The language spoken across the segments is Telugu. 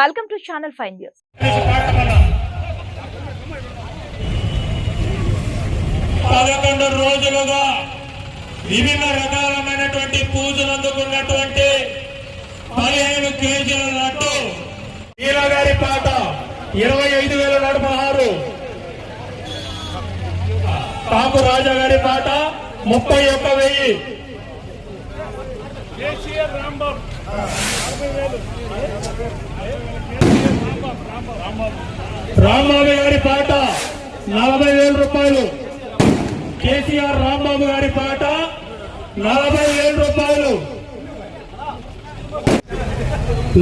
Welcome to channel five news పదకొండు రోజులుగా వివిధ రకాలమైనటువంటి పూజలు అందుకున్నటువంటి పదిహేను కేజీల లడ్డు. ఈల గారి పాట ఇరవై ఐదు వేల నూట పదహారు కాపు రాజా గారి పాట ముప్పై ఒక్క వెయ్యి. రాంబాబు. గారి పాట నలభై వేల రూపాయలు. కేసీఆర్ రాంబాబు గారి పాట నలభై వేల రూపాయలు.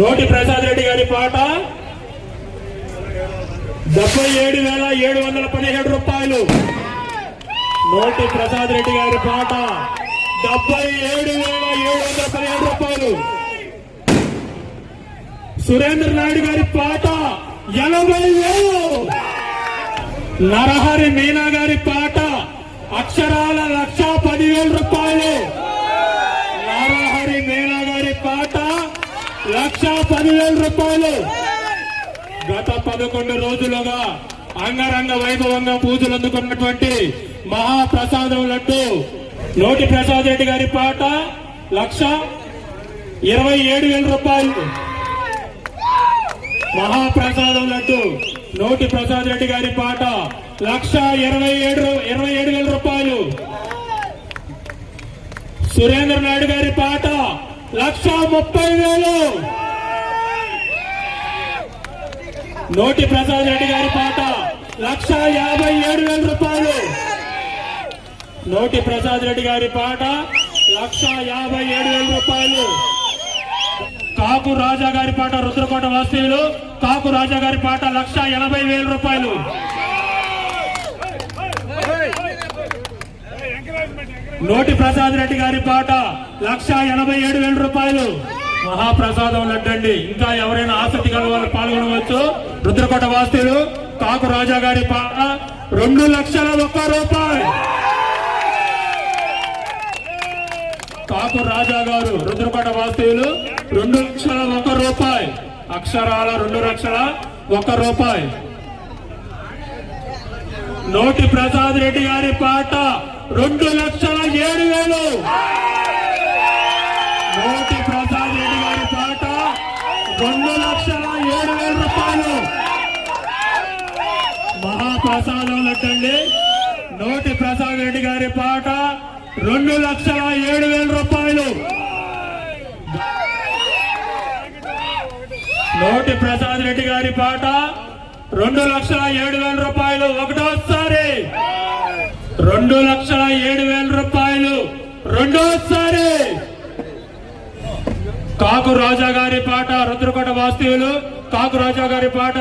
నోటి ప్రసాద్ రెడ్డి గారి పాట డెబ్బై ఏడు వేల ఏడు వందల పదిహేడు రూపాయలు. నోటి ప్రసాద్ రెడ్డి గారి పాట డెబ్బై ఏడు వేల ఏడు వందల పదిహేడు రూపాయలు. సురేంద్ర నాయుడు గారి పాట ఎనభై వేలు నరహరి మీనా గారి పాట అక్షరాల లక్ష పదివేల రూపాయలు. నరహరి మీనా గారి పాట లక్ష పదివేల రూపాయలు. గత పదకొండు రోజులుగా అంగరంగ వైభవంగా పూజలు అందుకున్నటువంటి మహాప్రసాదం లడ్డు. నోటి ప్రసాద్ రెడ్డి గారి పాట లక్ష ఇరవై ఏడు వేల రూపాయలు. మహాప్రసాదం లడ్డు నోటి ప్రసాద్ రెడ్డి గారి పాట లక్ష ఇరవై ఏడు ఇరవై ఏడు వేల రూపాయలు. సురేంద్ర నాయుడు గారి పాట లక్ష ముప్పై వేలు. నోటి ప్రసాద్ రెడ్డి గారి పాట లక్ష యాభై ఏడు వేల రూపాయలు. నోటి ప్రసాద్ రెడ్డి గారి పాట లక్ష యాభై ఏడు వేల రూపాయలు. కాకు రాజా గారి పాట రుద్రకోట వాస్తవ్యులు. కాకు రాజా గారి పాట లక్ష ఎనభై వేల రూపాయలు. నోటి ప్రసాద్ రెడ్డి గారి పాట లక్ష ఎనభై ఏడు వేల రూపాయలు. మహాప్రసాదం లడ్డండి. ఇంకా ఎవరైనా ఆసక్తి గల వాళ్ళు పాల్గొనవచ్చు. రుద్రకోట వాస్తవ్యులు కాకు రాజా గారి పాట రెండు లక్షల ఒక్క రూపాయి కాకు రాజా గారు రుద్రపట వాస్తవ్యులు రెండు లక్షల ఒక రూపాయి. అక్షరాల రెండు లక్షల ఒక రూపాయి. నోటి ప్రసాద్ రెడ్డి గారి పాట రెండు లక్షల ఏడు వేలు. నోటి ప్రసాద్ రెడ్డి గారి పాట రెండు లక్షల ఏడు వేల రూపాయలు. మహాప్రసాదం లెక్కండి. నోటి ప్రసాద్ రెడ్డి గారి పాట రెండు లక్షల ఏడు వేల రూపాయలు. నోటి ప్రసాద్ రెడ్డి గారి పాట రెండు లక్షల ఏడు వేల రూపాయలు. ఒకటోసారి. రెండు లక్షల ఏడు వేల రూపాయలు. రెండోసారి. కాకు రాజా గారి పాట రుద్రకోట వాస్తవులు కాకు రాజా గారి పాట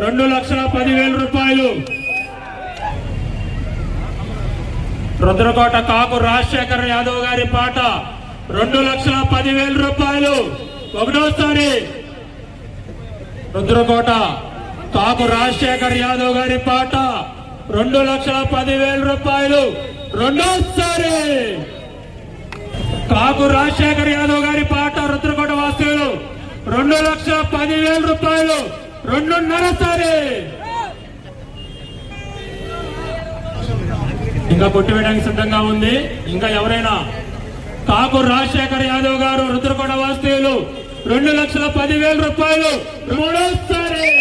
రెండు లక్షల పదివేల రూపాయలు. రుద్రకోట కాపు రాజశేఖర్ యాదవ్ గారి పాట రెండు లక్షల పదివేల రూపాయలు. ఒకటోసారి రుద్రకోట కాపు రాజశేఖర్ యాదవ్ గారి పాట రెండు లక్షల పదివేల రూపాయలు. రెండోసారి కాపు రాజశేఖర్ యాదవ్ గారి పాట రుద్రకోట వాస్తవ్యులు రెండు లక్షల పదివేల రూపాయలు. రెండున్నరసారి ఇంకా కొట్టివేయడానికి సిద్ధంగా ఉంది. ఇంకా ఎవరైనా? కాకు రాజశేఖర్ యాదవ్ గారు రుద్రకొండ వాస్తవ్యులు. రెండు లక్షల పదివేల రూపాయలు. మూడోసారి.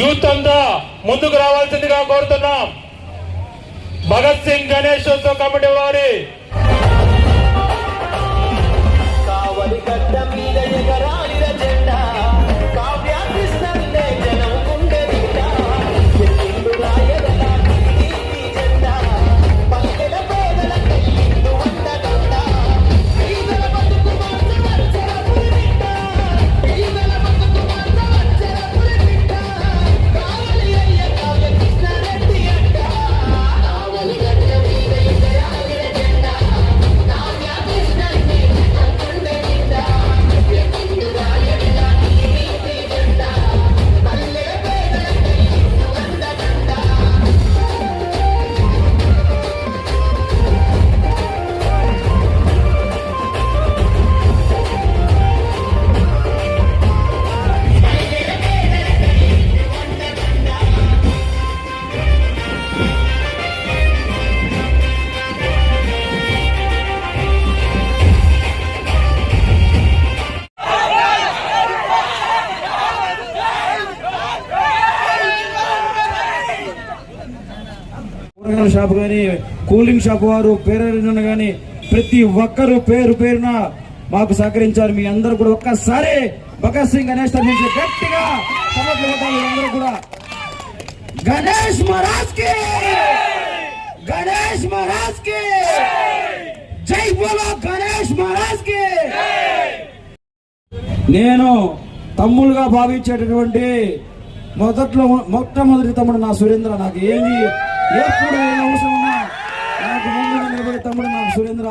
యూత్ అంతా ముందుకు రావాల్సిందిగా కోరుతున్నాం. భగత్ సింగ్ గణేష్ కమిటీ వారి కూరగాయల షాప్ కానీ కూలింగ్ షాప్ వారు పేరు కానీ ప్రతి ఒక్కరు పేరు పేరున మాకు సహకరించారు. మీ అందరూ కూడా ఒక్కసారి భగత్ సింగ్ గణేష్ తరఫు గట్టిగా అందరూ కూడా. గణేష్ మహారాజ్కి! గణేష్ మహారాజ్కి! జై బోలో గణేష్ మహారాజ్కి! నేను తమ్ములుగా భావించేటటువంటి మొదట్లో మొట్టమొదటి తమ్ముడు నా సురేంద్ర. నాకు ఏమి ఎప్పుడు ఏ అవసరం ఉన్నా నాకు ముందుగా నిలబడే తమ్ముడు మా సురేంద్ర.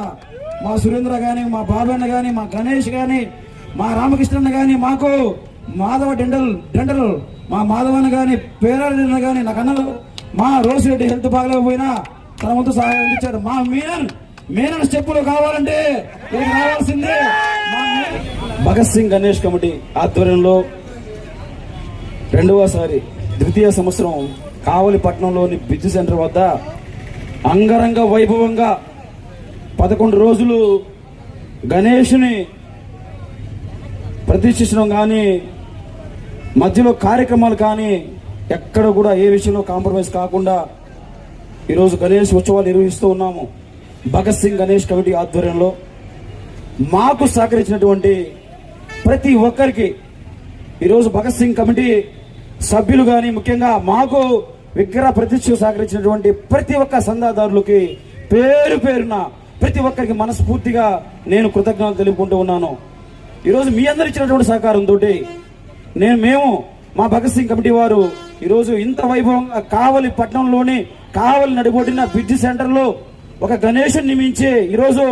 మా సురేంద్ర కానీ మా బాబన్న కానీ మా గణేష్ కానీ మా రామకృష్ణన్న కానీ మాకు మాధవ డెండల్ డెండల్ మా మాధవన్న కానీ పేరాడ కానీ నాకు అన్నలు మా రోసిరెడ్డి హెల్త్ బాగలేకపోయినా తన వంతు సహాయం అందించాడు. మా మీనన్ మీనన్ స్టెప్పులు కావాలంటే ఇక్కడికి రావాల్సిందే. మా భగత్ సింగ్ గణేష్ కమిటీ ఆధ్వర్యంలో రెండవసారి ద్వితీయ సంవత్సరం కావలిపట్నంలోని విద్యుత్ సెంటర్ వద్ద అంగరంగ వైభవంగా పదకొండు రోజులు గణేషుని ప్రతిష్ఠించడం కానీ మధ్యలో కార్యక్రమాలు కానీ ఎక్కడ కూడా ఏ విషయంలో కాంప్రమైజ్ కాకుండా ఈరోజు గణేష్ ఉత్సవాలు నిర్వహిస్తూ ఉన్నాము. భగత్ సింగ్ గణేష్ కమిటీ ఆధ్వర్యంలో మాకు సహకరించినటువంటి ప్రతి ఒక్కరికి ఈరోజు భగత్ సింగ్ కమిటీ సభ్యులు కానీ ముఖ్యంగా మాకు విగ్రహ ప్రతిష్ఠ సహకరించినటువంటి ప్రతి ఒక్క సందాదారులకి పేరు పేరున ప్రతి ఒక్కరికి మనస్ఫూర్తిగా నేను కృతజ్ఞతలు తెలుపుకుంటూ ఉన్నాను. ఈరోజు మీ అందరు ఇచ్చినటువంటి సహకారంతో నేను మేము మా భగత్ సింగ్ కమిటీ వారు ఈరోజు ఇంత వైభవంగా కావలి పట్టణంలోని కావలి నడిబొడిన బ్రిడ్జి సెంటర్లో ఒక గణేషుని నియమించి ఈరోజు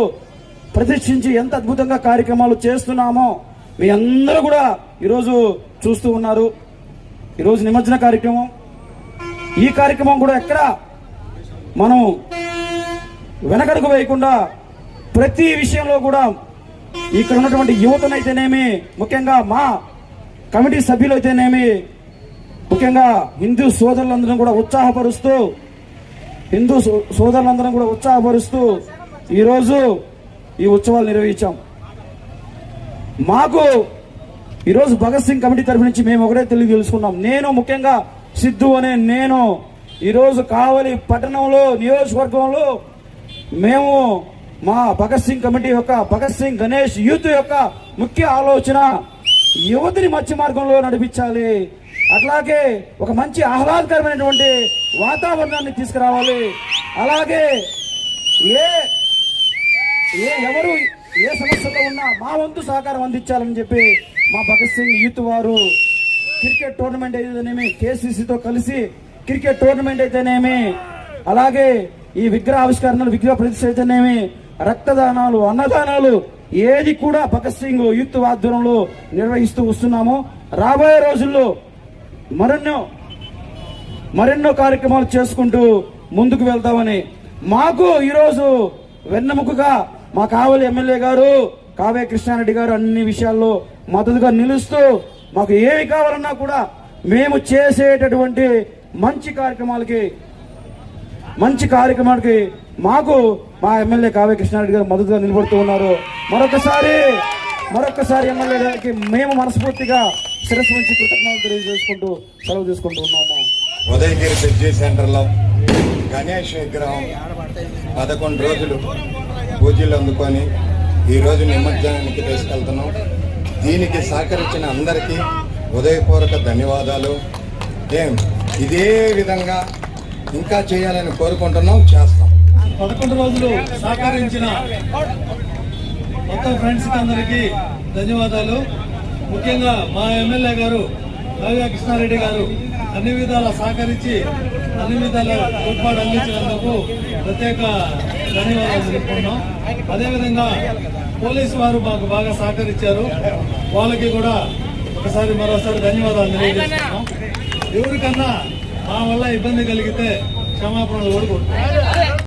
ప్రతిష్ఠించి ఎంత అద్భుతంగా కార్యక్రమాలు చేస్తున్నామో మీ అందరూ కూడా ఈరోజు చూస్తూ ఉన్నారు. ఈరోజు నిమజ్జన కార్యక్రమం. ఈ కార్యక్రమం కూడా ఎక్కడ మనం వెనకడుగు వేయకుండా ప్రతి విషయంలో కూడా ఇక్కడ ఉన్నటువంటి యువతనైతేనేమి ముఖ్యంగా మా కమిటీ సభ్యులు అయితేనేమి ముఖ్యంగా హిందూ సోదరులందరం కూడా ఉత్సాహపరుస్తూ హిందూ సో- సోదరులందరం కూడా ఉత్సాహపరుస్తూ ఈరోజు ఈ ఉత్సవాలు నిర్వహించాం. మాకు ఈరోజు భగత్ సింగ్ కమిటీ తరఫు నుంచి మేము ఒకటే తెలియ తెలుసుకున్నాం నేను ముఖ్యంగా సిద్ధు అనే నేను ఈరోజు కావలి పట్టణంలో నియోజకవర్గంలో మేము మా భగత్ సింగ్ కమిటీ యొక్క భగత్ సింగ్ గణేష్ యూత్ యొక్క ముఖ్య ఆలోచన యువతిని మత్స్య మార్గంలో నడిపించాలి. అట్లాగే ఒక మంచి ఆహ్లాదకరమైనటువంటి వాతావరణాన్ని తీసుకురావాలి. అలాగే ఏ ఏ ఎవరు ఏ సమస్యలో ఉన్నా మా వంతు సహకారం అందించాలని చెప్పి మా భగత్ సింగ్ యూత్ వారు క్రికెట్ టోర్నమెంట్ అయితేనేమి కేసీసీతో కలిసి క్రికెట్ టోర్నమెంట్ అయితేనేమి అలాగే ఈ విగ్రహ ఆవిష్కరణలు విగ్రహ ప్రతిష్ట అయితేనేమి రక్తదానాలు అన్నదానాలు ఏది కూడా భగత్ సింగ్ యూత్ ఆధ్వర్యంలో నిర్వహిస్తూ వస్తున్నాము. రాబోయే రోజుల్లో మరెన్నో మరెన్నో కార్యక్రమాలు చేసుకుంటూ ముందుకు వెళ్తామని మాకు ఈరోజు వెన్నెముకగా మా కావలి ఎమ్మెల్యే గారు కావ్య కృష్ణారెడ్డి గారు అన్ని విషయాల్లో మద్దతుగా నిలుస్తూ మాకు ఏమి కావాలన్నా కూడా మేము చేసేటటువంటి మంచి కార్యక్రమాలకి మంచి కార్యక్రమానికి మాకు మా ఎమ్మెల్యే కావ్య కృష్ణారెడ్డి గారు మద్దతుగా నిలబడుతూ ఉన్నారు. మరొకసారి మరొకసారి ఎమ్మెల్యే గారికి మేము మనస్ఫూర్తిగా శిరస్సు నుంచి కృతజ్ఞతలు తెలియజేసుకుంటూ సెలవు తీసుకుంటూ ఉన్నాము. ఉదయగిరి బ్రిడ్జి సెంటర్లో గణేష్ విగ్రహం పదకొండు రోజులు పూజలు అందుకొని ఈ రోజు నిమజ్జనానికి తీసుకెళ్తున్నాం. దీనికి సహకరించిన అందరికీ ఉదయపూర్వక ధన్యవాదాలు. ఏం ఇదే విధంగా ఇంకా చేయాలని కోరుకుంటున్నాం చేస్తాం. పదకొండు రోజులు సహకరించిన మొత్తం ఫ్రెండ్స్ అందరికీ ధన్యవాదాలు. ముఖ్యంగా మా ఎమ్మెల్యే గారు కావ్య కృష్ణారెడ్డి గారు అన్ని విధాల సహకరించి అన్ని విధాల తోడ్పాటు అందించినందుకు ప్రత్యేక ధన్యవాదాలు తెలుపుకున్నాం అదేవిధంగా పోలీసు వారు మాకు బాగా సహకరించారు. వాళ్ళకి కూడా ఒకసారి మరోసారి ధన్యవాదాలు తెలియజేస్తున్నాం ఎవరికన్నా మా వల్ల ఇబ్బంది కలిగితే క్షమాపణలు కోరుకుంటున్నాం